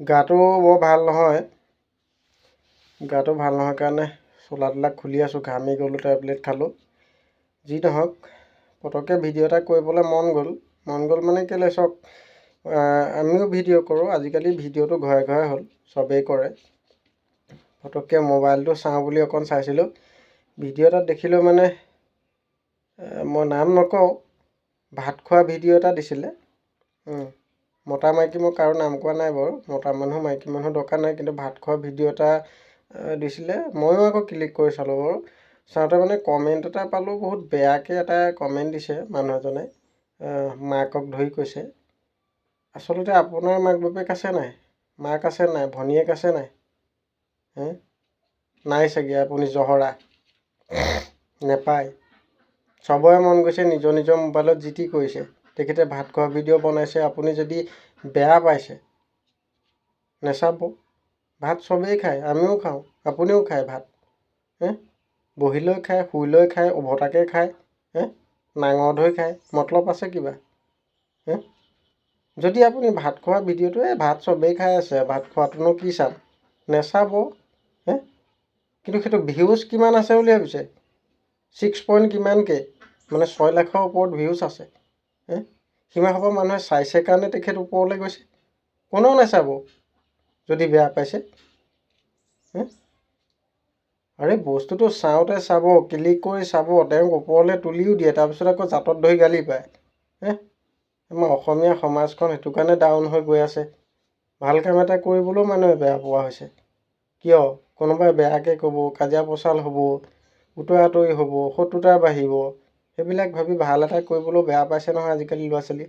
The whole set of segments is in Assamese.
গাটো বৰ ভাল নহয়। গাটো ভাল নহয় কাৰণে চোলা তোলা খুলি আছোঁ ঘামি গ'লোঁ টেবলেট খালোঁ। যি নহওক পটককৈ ভিডিঅ' এটা কৰিবলৈ মন গ'ল। মন গ'ল মানে কেলৈ চাওক আমিও ভিডিঅ' কৰোঁ আজিকালি ভিডিঅ'টো ঘৰে ঘৰে হ'ল চবেই কৰে। পটককৈ মোবাইলটো চাওঁ বুলি অকণ চাইছিলোঁ। ভিডিঅ' এটাত দেখিলোঁ মানে মই নাম নকওঁ ভাত খোৱা ভিডিঅ' এটা দিছিলে। মতা মাইকী মই কাৰো নাম কোৱা নাই বাৰু। মতা মানুহ মাইকী মানুহ দৰকাৰ নাই কিন্তু ভাত খোৱা ভিডিঅ' এটা দিছিলে। ময়ো আকৌ ক্লিক কৰি চালোঁ বাৰু। চাওঁতে মানে কমেণ্ট এটা পালোঁ বহুত বেয়াকৈ এটা কমেণ্ট দিছে মানুহ এজনে। মাকক ধৰি কৈছে। আচলতে আপোনাৰ মাক বাপেক আছে নাই? মাক আছে নাই? ভনীয়েক আছে নাই? হে? নাই চাগে আপুনি জহৰা। নেপায়। চবৰে মন গৈছে নিজৰ নিজৰ মোবাইলত যি টি কৰিছে। তেখেতে ভাত খোৱা ভিডিঅ' বনাইছে আপুনি যদি বেয়া পাইছে নেচাব। ভাত চবেই খায় আমিও খাওঁ আপুনিও খায় ভাত হে? বহি লৈ খায় শুই লৈ খায় উভতাকৈ খায় হে? নাঙৰ ধৰি খায় মতলব আছে কিবা হে? যদি আপুনি ভাত খোৱা ভিডিঅ'টো এই ভাত চবেই খাই আছে ভাত খোৱাটোনো কি চাম? নেচাব হে? কিন্তু সেইটো ভিউজ কিমান আছে বুলি ভাবিছে? ছিক্স পইণ্ট কিমানকৈ? মানে ছয় লাখৰ ওপৰত ভিউজ আছে হে? সিমান সোপা মানুহে চাইছে কাৰণে তেখেত ওপৰলৈ গৈছে। কোনেও নাচাব যদি বেয়া পাইছে। আৰে বস্তুটো চাওঁতে চাব ক্লিক কৰি চাব তেওঁক ওপৰলৈ তুলিও দিয়ে তাৰপিছত আকৌ জাতত ধৰি গালি পায়। হে? আমাৰ অসমীয়া সমাজখন সেইটো কাৰণে ডাউন হৈ গৈ আছে। ভাল কাম এটা কৰিবলৈও মানুহে বেয়া পোৱা হৈছে। কিয়? কোনোবাই বেয়াকৈ ক'ব কাজিয়া পচাল হ'ব উতৰা আঁতৰি হ'ব শত্ৰুতা বাঢ়িব সেইবিলাক ভাবি ভাল এটা কৰিবলৈও বেয়া পাইছে নহয় আজিকালি ল'ৰা ছোৱালী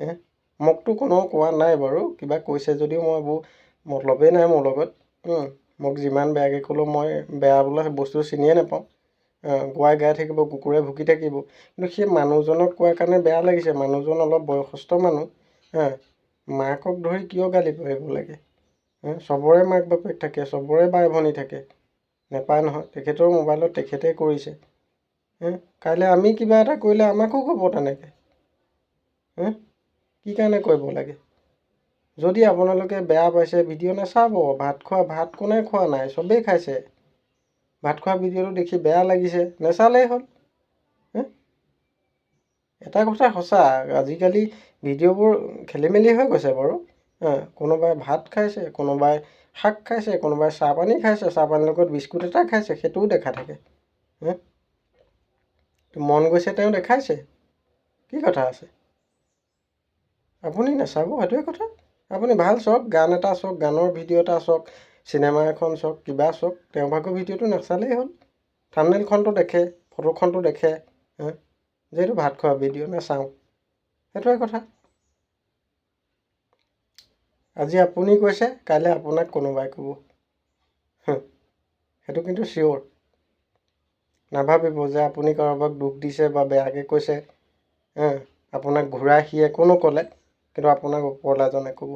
হে? মোকতো কোনেও কোৱা নাই বাৰু কিবা কৈছে যদিও মই এইবোৰ মতলবেই নাই মোৰ লগত। মোক যিমান বেয়াকৈ ক'লেও মই বেয়া বোলা বস্তু চিনিয়ে নাপাওঁ। গোৱাই গাই থাকিব কুকুৰে ভুকি থাকিব। কিন্তু সেই মানুহজনক কোৱাৰ কাৰণে বেয়া লাগিছে মানুহজন অলপ বয়সস্থ মানুহ হা। মাকক ধৰি কিয় গালি পাৰিব লাগে? চবৰে মাক বাপেক থাকে চবৰে বাই ভনী থাকে। নেপায় নহয় তেখেতৰ মোবাইলত তেখেতে কৰিছে। কাইলৈ আমি কিবা এটা কৰিলে আমাকো ক'ব তেনেকৈ। কি কাৰণে কৰিব লাগে? যদি আপোনালোকে বেয়া পাইছে ভিডিঅ' নাচাব ভাত খোৱা ভাত কোনে খোৱা নাই চবেই খাইছে। ভাত খোৱা ভিডিঅ'টো দেখি বেয়া লাগিছে নেচালেই হ'ল। এটা কথা সঁচা আজিকালি ভিডিঅ'বোৰ খেলি মেলি হৈ গৈছে বাৰু। কোনোবাই ভাত খাইছে কোনোবাই শাক খাইছে কোনোবাই চাহপানী খাইছে চাহপানীৰ লগত বিস্কুট এটা খাইছে সেইটোও দেখা থাকে। মন গৈছে তেওঁ দেখাইছে। কি কথা আছে? আপুনি নাচাব সেইটোৱে কথা। আপুনি ভাল চাওক গান এটা চাওক গানৰ ভিডিঅ' এটা চাওক চিনেমা এখন চাওক কিবা চাওক তেওঁ ভাগৰ ভিডিঅ'টো নাচালেই হ'ল। থামনেইলখনটো দেখে ফটোখনটো দেখে যে এইটো ভাত খোৱা ভিডিঅ' নাচাওঁ। সেইটোৱে কথা। আজি আপুনি কৈছে কাইলৈ আপোনাক কোনোবাই ক'ব। সেইটো কিন্তু চিয়'ৰ। নাভাবিব যে আপুনি কাৰোবাক দুখ দিছে বা বেয়াকৈ কৈছে আপোনাক ঘূৰাই সি একো নক'লে কিন্তু আপোনাক ওপৰৱালাজনে ক'ব